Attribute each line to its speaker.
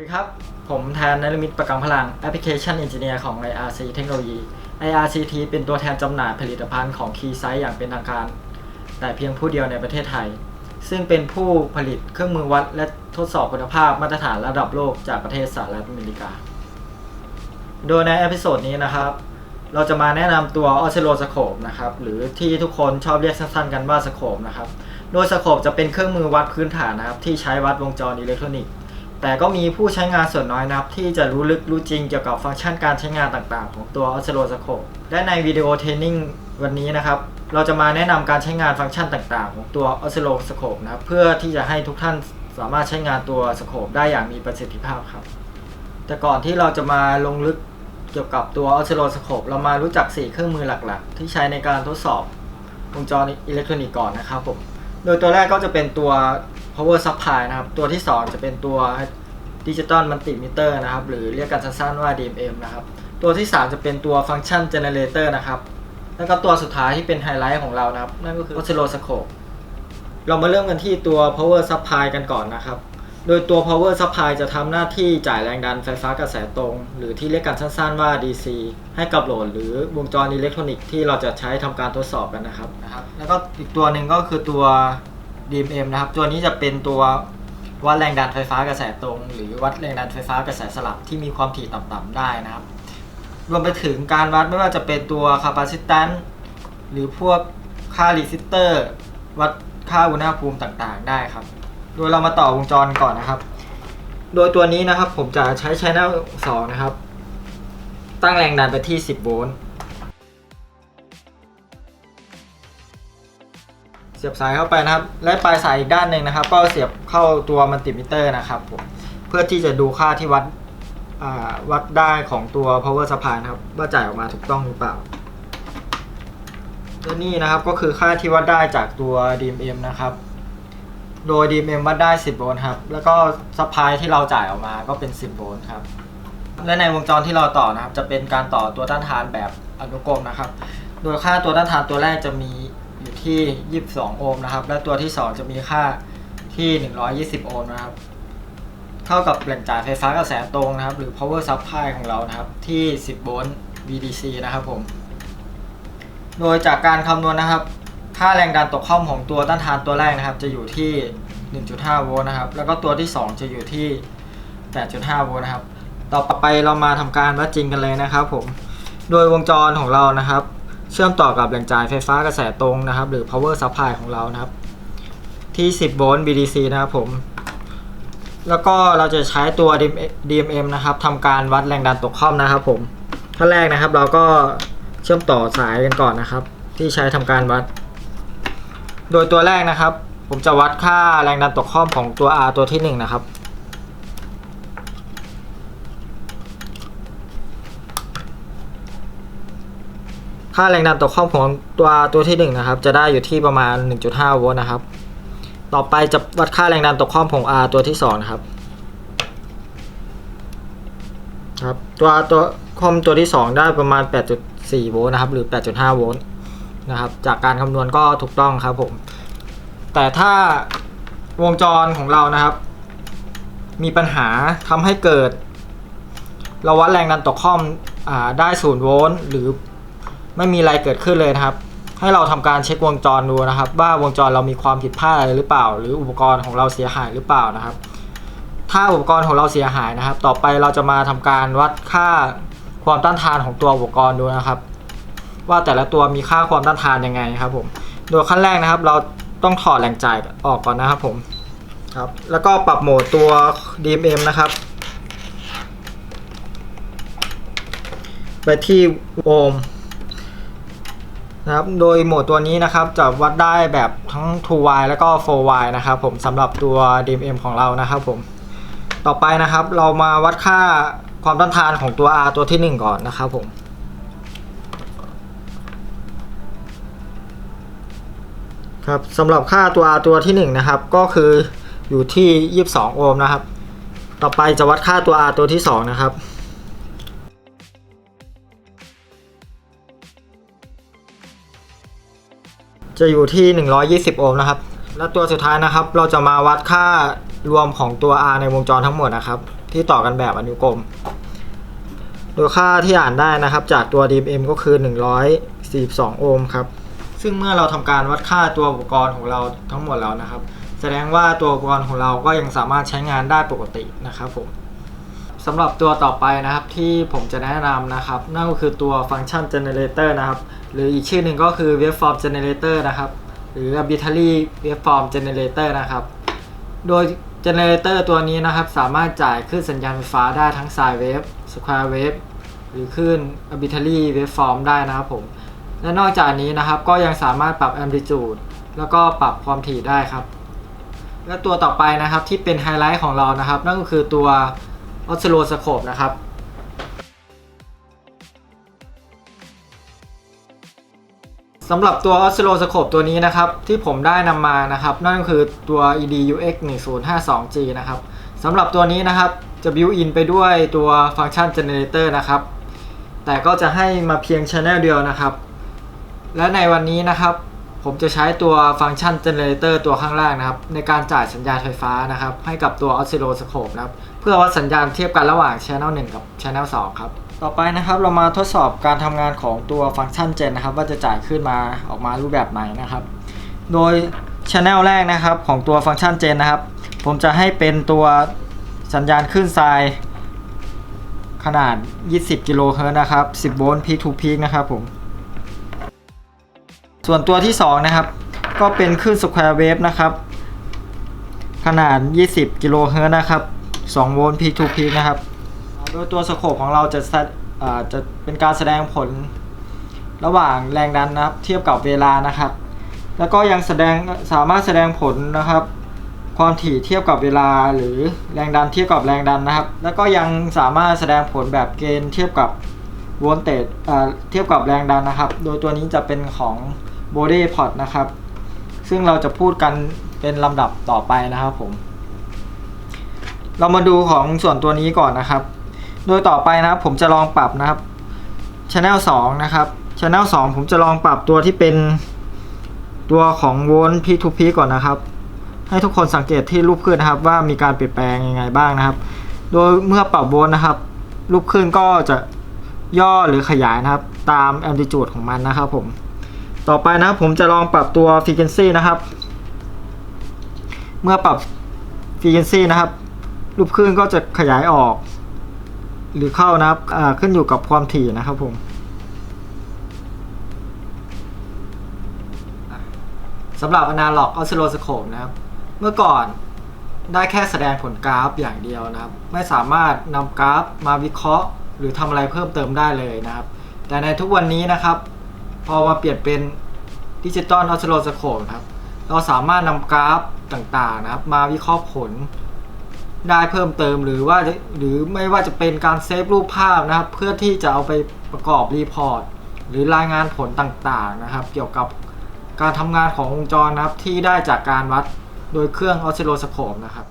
Speaker 1: สวัสดีครับ ผมแทนนรมิตประกังพลัง Application Engineer ของ IRC เทคโนโลยี IRCT เป็นตัวแทนจำหน่ายผลิตภัณฑ์ของ Keysight อย่างเป็นทางการ แต่เพียงผู้เดียวในประเทศไทย ซึ่งเป็นผู้ผลิตเครื่องมือวัดและทดสอบคุณภาพมาตรฐานระดับโลกจากประเทศสหรัฐอเมริกา โดยในเอพิโซดนี้นะครับ เราจะมาแนะนำตัว Oscilloscope นะครับหรือที่ทุกคนชอบเรียกสั้นๆ กันว่า Scope นะครับ โดย Scope จะเป็นเครื่องมือวัดพื้นฐานนะครับที่ใช้วัดวงจรอิเล็กทรอนิกส์ แต่ก็มีผู้ใช้งานส่วนน้อยนะครับ ที่จะรู้ลึกรู้จริงเกี่ยวกับฟังก์ชันการใช้งานต่างๆ ของตัว Oscilloscope และในวิดีโอเทรนนิ่งวันนี้นะครับ เราจะมาแนะนำการใช้งานฟังก์ชันต่างๆ ของตัว Oscilloscope นะเพื่อที่จะให้ทุกท่านสามารถใช้งานตัว Scope ได้อย่างมีประสิทธิภาพครับ แต่ก่อนที่เราจะมาลงลึกเกี่ยวกับตัว Oscilloscope เรามารู้จัก 4 เครื่องมือหลักๆ ที่ใช้ในการทดสอบวงจรอิเล็กทรอนิกส์ก่อนนะครับผมโดยตัวแรกก็จะเป็นตัว power supply นะครับ ตัวที่ 2 จะเป็นตัว digital multimeter นะครับ หรือเรียกกันสั้นๆว่า DMM นะครับ ตัวที่ 3 จะเป็นตัว function generator นะครับ แล้วก็ตัวสุดท้ายที่เป็นไฮไลท์ของเรานะครับ นั่นก็คือ oscilloscope เรามาเริ่มกันที่ตัว power supply กันก่อนนะครับ โดยตัว power supply จะทำหน้าที่จ่ายแรงดันไฟฟ้ากระแสตรง หรือที่เรียกกันสั้นๆว่า DC ให้กับโหลดหรือวงจรอิเล็กทรอนิกส์ที่เราจะใช้ทำการทดสอบกันนะครับนะครับแล้วก็อีกตัวหนึ่งก็คือตัว DMM นะครับ ตัวนี้จะเป็นตัววัดแรงดันไฟฟ้ากระแสตรง หรือวัดแรงดันไฟฟ้ากระแสสลับที่มีความถี่ต่ำๆได้นะครับ รวมไปถึงการวัดไม่ว่าจะเป็นตัว capacitance หรือพวกค่า resistor วัดค่าอุณหภูมิต่างๆ ได้ครับ โดยเรามาต่อวงจรก่อนนะครับ โดยตัวนี้นะครับผมจะใช้ channel 2 นะครับ ตั้งแรงดันไปที่ 10 โวลต์ เสียบสายเข้าไปนะครับ และปลายสายอีกด้านหนึ่งนะครับ ก็เสียบเข้าตัวมัลติมิเตอร์นะครับผมเพื่อที่จะดูค่าที่วัดวัดได้ของตัว power supply นะครับว่าจ่ายออกมาถูกต้องหรือเปล่าและนี่นะครับก็คือค่าที่วัดได้จากตัว DMM นะครับ โดย DMM วัดได้ 10 โวลต์ครับ แล้วก็ซัพพลายที่เราจ่ายออกมาก็เป็น 10 โวลต์ครับ และในวงจรที่เราต่อนะครับ จะเป็นการต่อตัวต้านทานแบบอนุกรมนะครับ โดยค่าตัวต้านทานตัวแรกจะมี อยู่ที่ 22 โอห์มนะครับ และตัวที่ 2 จะมีค่าที่ 120 โอห์มนะครับ เท่ากับแหล่งจ่ายไฟฟ้ากระแสตรงนะครับ หรือ power supply ของเรานะครับ ที่ 10 โวลต์ VDC นะครับผม โดยจากการคำนวณนะครับ ค่าแรงดันตกข้อมของตัวต้านทานตัวแรกนะครับ จะอยู่ที่ 1.5 โวลต์นะครับ แล้วก็ตัวที่ 2 จะอยู่ที่ 8.5 โวลต์นะครับ ต่อไปเรามาทำการวัดจริงกันเลยนะครับผม โดยวงจรของเรานะครับ เชื่อมต่อกับแหล่งจ่ายไฟฟ้ากระแสตรงนะครับ หรือ power supply ของเรานะครับ ที่ 10 โวลต์ VDC นะครับผม แล้วก็เราจะใช้ตัว DMM นะครับทำการวัดแรงดันตกข้อมนะครับผมขั้นแรกนะครับเราก็เชื่อมต่อสายกันก่อนนะครับ ที่ใช้ทำการวัด โดยตัวแรกนะครับ ผมจะวัดค่าแรงดันตกข้อมของตัว R ตัวที่ 1 นะครับ ค่าแรงดันตกข้อมของตัวตัวที่ 1 นะครับ จะได้อยู่ที่ประมาณ 1.5 โวลต์นะครับ ต่อไปจะวัดค่าแรงดันตกข้อมของ R ตัวที่2นะครับครับตัวตัวคอมตัวที่ 2 ได้ประมาณ 8.4 โวลต์นะครับ หรือ 8.5 โวลต์นะครับ จากการคำนวณก็ถูกต้องครับผม แต่ถ้าวงจรของเรานะครับ มีปัญหาทำให้เกิด เราวัดแรงดันตกข้อมอได้ 0 โวลต์หรือ ไม่มีอะไรเกิดขึ้นเลยนะครับ ให้เราทำการเช็ควงจรดูนะครับ ว่าวงจรเรามีความผิดพลาดอะไรหรือเปล่า หรืออุปกรณ์ของเราเสียหายหรือเปล่านะครับ ถ้าอุปกรณ์ของเราเสียหายนะครับ ต่อไปเราจะมาทำการวัดค่าความต้านทานของตัวอุปกรณ์ดูนะครับ ว่าแต่ละตัวมีค่าความต้านทานยังไงครับผมโดยขั้นแรกนะครับ เราต้องถอดแหล่งจ่ายออกก่อนนะครับผมครับแล้วก็ปรับโหมดตัว DMM นะครับ ไปที่โอห์ม นะครับ โดยโหมดตัวนี้นะครับจะวัดได้แบบทั้ง 2y แล้วก็ 4y นะครับผมสำหรับตัว DMM ของเรานะครับผม ต่อไปนะครับเรามาวัดค่าความต้านทานของตัว R ตัวที่ 1 ก่อนนะครับผมครับสำหรับค่าตัว R ตัวที่ 1 นะครับ ก็คืออยู่ที่ 22 โอห์มนะครับ ต่อไปจะวัดค่าตัว R ตัวที่ 2 นะครับ จะอยู่ที่ 120 โอห์มนะครับ และตัวสุดท้ายนะครับ เราจะมาวัดค่ารวมของตัว R ในวงจรทั้งหมดนะครับ ที่ต่อกันแบบอนุกรม โดยค่าที่อ่านได้นะครับ จากตัว DMM ก็คือ 142 โอห์มครับ ซึ่งเมื่อเราทำการวัดค่าตัวอุปกรณ์ของเราทั้งหมดแล้วนะครับ แสดงว่าตัวอุปกรณ์ของเราก็ยังสามารถใช้งานได้ปกตินะครับผม สำหรับตัวต่อไปนะครับที่ผมจะแนะนำนะครับ นั่นก็คือตัวฟังก์ชัน generator นะครับ หรืออีกชื่อหนึ่งก็คือ waveform generator นะครับ หรือ arbitrary waveform generator นะครับ โดย generator ตัวนี้นะครับ สามารถจ่ายคลื่นสัญญาณไฟฟ้าได้ทั้ง sine wave square wave หรือคลื่น arbitrary waveform ได้นะครับผม และนอกจากนี้นะครับก็ยังสามารถปรับ amplitude แล้วก็ปรับความถี่ได้ครับ และตัวต่อไปนะครับที่เป็นไฮไลท์ของเรานะครับ นั่นก็คือตัว oscilloscope นะครับสำหรับตัว oscilloscope ตัวนี้นะครับ ที่ผมได้นำมานะครับ นั่นก็คือตัว EDUX 1052G นะครับสำหรับตัวนี้นะครับจะ built in ไปด้วยตัวฟังก์ชัน generator นะครับ แต่ก็จะให้มาเพียง channel เดียวนะครับ และในวันนี้นะครับ ผมจะใช้ตัวฟังก์ชัน generator ตัวข้างล่างนะครับ ในการจ่ายสัญญาณไฟฟ้านะครับ ให้กับตัว oscilloscope นะครับ เพื่อวัดสัญญาณเทียบกันระหว่าง channel 1 กับ channel 2 ครับ ต่อไปนะครับเรามาทดสอบการทำงานของตัวฟังก์ชัน gen นะครับ ว่าจะจ่ายขึ้นมาออกมารูปแบบไหนนะครับ โดย channel แรกนะครับของตัวฟังก์ชัน gen นะครับ ผมจะให้เป็นตัวสัญญาณคลื่นทรายขนาด 20 กิโลเฮิรตซ์นะครับ 10 โวลต์ peak to peak นะครับผม ส่วนตัวที่ 2 นะครับ ก็เป็นคลื่น square wave นะครับ ขนาด 20 กิโลเฮิรตซ์นะครับ 2 โวลต์ peak to peak นะครับ โดยตัวสโคปของเราจะแสอ่าจะเป็นการแสดงผลระหว่างแรงดันนะครับ เทียบกับเวลานะครับ แล้วก็ยังแสดงสามารถแสดงผลนะครับ ความถี่เทียบกับเวลาหรือแรงดันเทียบกับแรงดันนะครับ แล้วก็ยังสามารถแสดงผลแบบเกณฑ์เทียบกับโวลเตจเทียบกับแรงดันนะครับ โดยตัวนี้จะเป็นของ body pot นะครับ ซึ่งเราจะพูดกันเป็นลำดับต่อไปนะครับผม เรามาดูของส่วนตัวนี้ก่อนนะครับ โดยต่อไปนะครับผมจะลองปรับนะครับ Channel 2 นะครับ Channel 2 ผมจะลองปรับตัวที่เป็นตัวของโวลต์ P to P ก่อนนะครับ ให้ทุกคนสังเกตที่รูปคลื่นนะครับ ว่ามีการเปลี่ยนแปลงยังไงบ้างนะครับ โดยเมื่อปรับโวลต์นะครับ รูปคลื่นก็จะย่อหรือขยายนะครับ ตาม amplitude ของมันนะครับผม ต่อไปนะครับผมจะลองปรับตัว frequency นะครับ เมื่อปรับ frequency นะครับ รูปคลื่นก็จะขยายออก หรือเข้านะครับขึ้นอยู่กับความถี่นะครับผมสำหรับ Analog Oscilloscope นะครับ เมื่อก่อนได้แค่แสดงผลกราฟอย่างเดียวนะครับ ไม่สามารถนำกราฟมาวิเคราะห์ หรือทำอะไรเพิ่มเติมได้เลยนะครับ แต่ในทุกวันนี้นะครับ พอมาเปลี่ยนเป็นดิจิตอลออสโลสโคปครับ เราสามารถนำกราฟต่างๆนะครับ มาวิเคราะห์ผลได้เพิ่มเติมหรือว่าหรือไม่ว่าจะเป็นการเซฟรูปภาพนะครับ เพื่อที่จะเอาไปประกอบรีพอร์ตหรือรายงานผลต่างๆนะครับ เกี่ยวกับการทำงานของวงจรนะครับที่ได้จากการวัดโดยเครื่องออสซิโลสโคปนะครับ